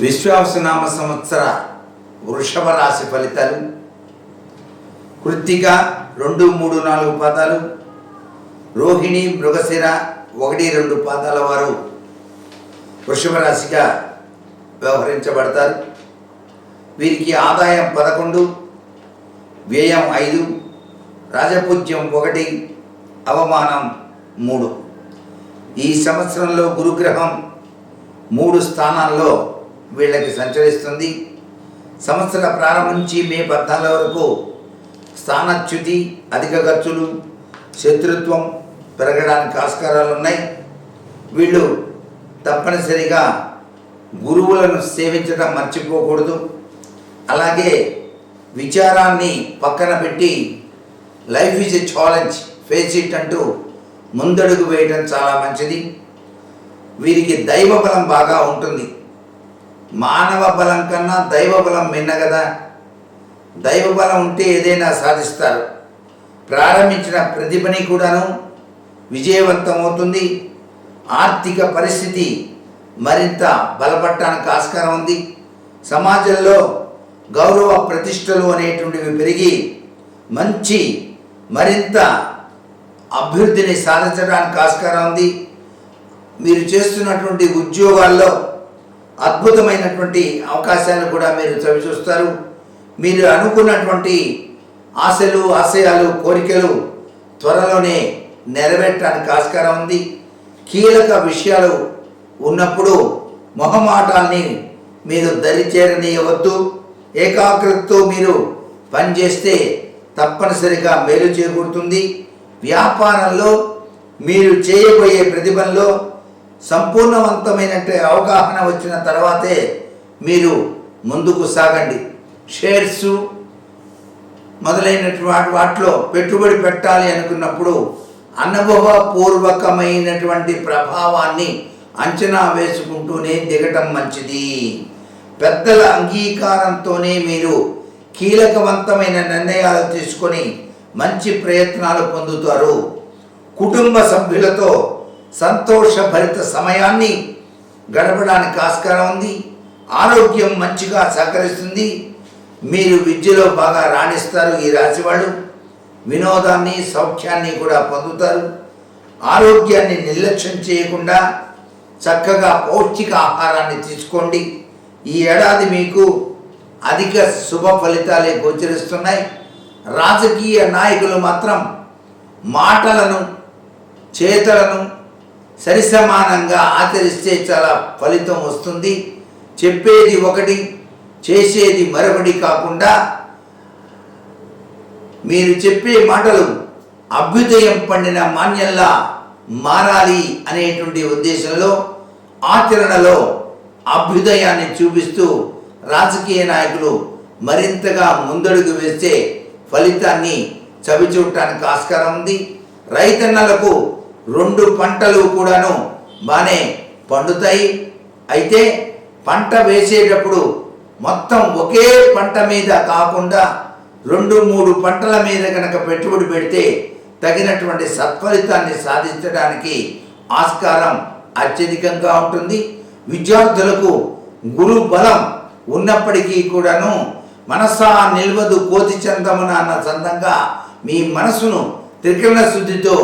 విశ్వాసనామ సంవత్సర వృషభ రాశి ఫలితాలు. కృత్తిక రెండు మూడు నాలుగు పాదాలు. రోహిణి మృగశిర ఒకటి రెండు పాదాల వారు వృషభ రాశిగా వ్యవహరించబడతారు. వీరికి ఆదాయం పదకొండు వ్యయం ఐదు రాజపూజ్యం ఒకటి అవమానం మూడు. ఈ సంవత్సరంలో గురుగ్రహం మూడు స్థానాల్లో వీళ్ళకి సంచరిస్తుంది. సంవత్సర ప్రారంభం నుంచి మే పద్నాలుగు వరకు స్థానచ్యుతి అధిక ఖర్చులు శత్రుత్వం పెరగడానికి ఆస్కారాలు ఉన్నాయి. వీళ్ళు తప్పనిసరిగా గురువులను సేవించడం మర్చిపోకూడదు. అలాగే విచారాన్ని పక్కన పెట్టి life is a challenge face it అంటూ ముందడుగు వేయడం చాలా మంచిది. వీరికి దైవ బలం బాగా ఉంటుంది. మానవ బలం కన్నా దైవ బలం మిన్న కదా. దైవ బలం ఉంటే ఏదైనా సాధిస్తారు. ప్రారంభించిన ప్రతిభని కూడాను విజయవంతమవుతుంది. ఆర్థిక పరిస్థితి మరింత బలపడటానికి ఆస్కారం ఉంది. సమాజంలో గౌరవ ప్రతిష్టలు అనేటువంటివి పెరిగి మంచి మరింత అభివృద్ధిని సాధించడానికి ఆస్కారం ఉంది. మీరు చేస్తున్నటువంటి ఉద్యోగాల్లో అద్భుతమైనటువంటి అవకాశాలు కూడా మీరు చవిచూస్తారు. మీరు అనుకున్నటువంటి ఆశలు ఆశయాలు కోరికలు త్వరలోనే నెరవేర్చడానికి ఆస్కారం ఉంది. కీలక విషయాలు ఉన్నప్పుడు మొహమాటాల్ని మీరు దరిచేరనీయవద్దు. ఏకాగ్రతతో మీరు పనిచేస్తే తప్పనిసరిగా మేలు చేకూరుతుంది. వ్యాపారంలో మీరు చేయబోయే ప్రతిభలో సంపూర్ణవంతమైన అవగాహన వచ్చిన తర్వాతే మీరు ముందుకు సాగండి. షేర్సు మొదలైనటువంటి వాటిలో పెట్టుబడి పెట్టాలి అనుకున్నప్పుడు అనుభవపూర్వకమైనటువంటి ప్రభావాన్ని అంచనా వేసుకుంటూనే దిగటం మంచిది. పెద్దల అంగీకారంతోనే మీరు కీలకవంతమైన నిర్ణయాలు తీసుకొని మంచి ప్రయత్నాలు పొందుతారు. కుటుంబ సభ్యులతో సంతోషభరిత సమయాన్ని గడపడానికి ఆస్కారం ఉంది. ఆరోగ్యం మంచిగా సహకరిస్తుంది. మీరు విద్యలో బాగా రాణిస్తారు ఈ రాశి వాళ్ళు. వినోదాన్ని సౌఖ్యాన్ని కూడా పొందుతారు. ఆరోగ్యాన్ని నిర్లక్ష్యం చేయకుండా చక్కగా పౌష్టిక ఆహారాన్ని తీసుకోండి. ఈ ఏడాది మీకు అధిక శుభ ఫలితాలే గోచరిస్తున్నాయి. రాజకీయ నాయకులు మాత్రం మాటలను చేతలను సరిసమానంగా ఆచరిస్తే చాలా ఫలితం వస్తుంది. చెప్పేది ఒకటి చేసేది మరొకటి కాకుండా మీరు చెప్పే మాటలు అభ్యుదయం పండిన మాన్యంలా మారాలి అనేటువంటి ఉద్దేశంలో ఆచరణలో అభ్యుదయాన్ని చూపిస్తూ రాజకీయ నాయకులు మరింతగా ముందడుగు వేస్తే ఫలితాన్ని చవిచూడటానికి ఆస్కారం ఉంది. రైతన్నలకు రెండు పంటలు కూడాను బాగానే పండుతాయి. అయితే పంట వేసేటప్పుడు మొత్తం ఒకే పంట మీద కాకుండా రెండు మూడు పంటల మీద కనుక పెట్టుబడి పెడితే తగినటువంటి సత్ఫలితాన్ని సాధించడానికి ఆస్కారం అత్యధికంగా ఉంటుంది. విద్యార్థులకు గురు బలం ఉన్నప్పటికీ కూడాను మనసా నిల్వదు కోతి చందమున అన్న చందంగా మీ మనసును త్రికరణ శుద్ధితో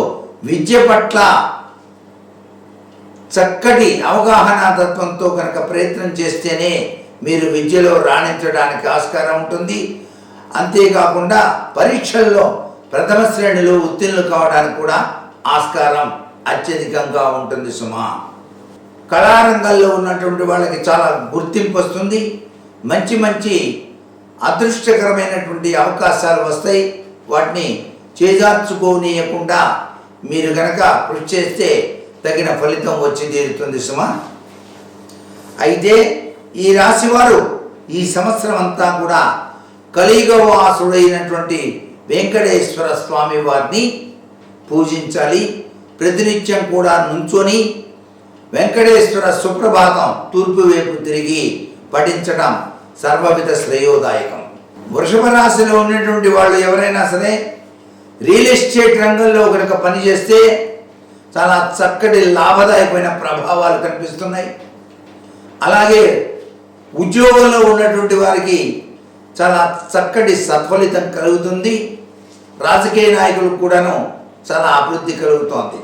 విద్య పట్ల చక్కటి అవగాహన తత్వంతో కనుక ప్రయత్నం చేస్తేనే మీరు విద్యలో రాణించడానికి ఆస్కారం ఉంటుంది. అంతేకాకుండా పరీక్షల్లో ప్రథమ శ్రేణిలో ఉత్తీర్ణులు కావడానికి కూడా ఆస్కారం అత్యధికంగా ఉంటుంది సుమా. కళారంగంలో ఉన్నటువంటి వాళ్ళకి చాలా గుర్తింపు వస్తుంది. మంచి మంచి అదృష్టకరమైనటువంటి అవకాశాలు వస్తాయి. వాటిని చేజార్చుకోనీయకుండా మీరు కనుక కృషి చేస్తే తగిన ఫలితం వచ్చి తీరుతుంది సుమా. అయితే ఈ రాశివారు ఈ సంవత్సరం అంతా కూడా కలియుగవాసుడైనటువంటి వెంకటేశ్వర స్వామి వారిని పూజించాలి ప్రతినిత్యం కూడా నుంచొని వెంకటేశ్వర సుప్రభాతం తూర్పు వైపు తిరిగి పఠించడం సర్వవిధ శ్రేయోదాయకం. వృషభ రాశిలో ఉన్నటువంటి వాళ్ళు ఎవరైనా సరే రియల్ ఎస్టేట్ రంగంలో కనుక పనిచేస్తే చాలా చక్కటి లాభదాయకమైన ప్రభావాలు కనిపిస్తున్నాయి. అలాగే ఉద్యోగంలో ఉన్నటువంటి వారికి చాలా చక్కటి సత్ఫలితం కలుగుతుంది. రాజకీయ నాయకులకు కూడాను చాలా అభివృద్ధి కలుగుతోంది.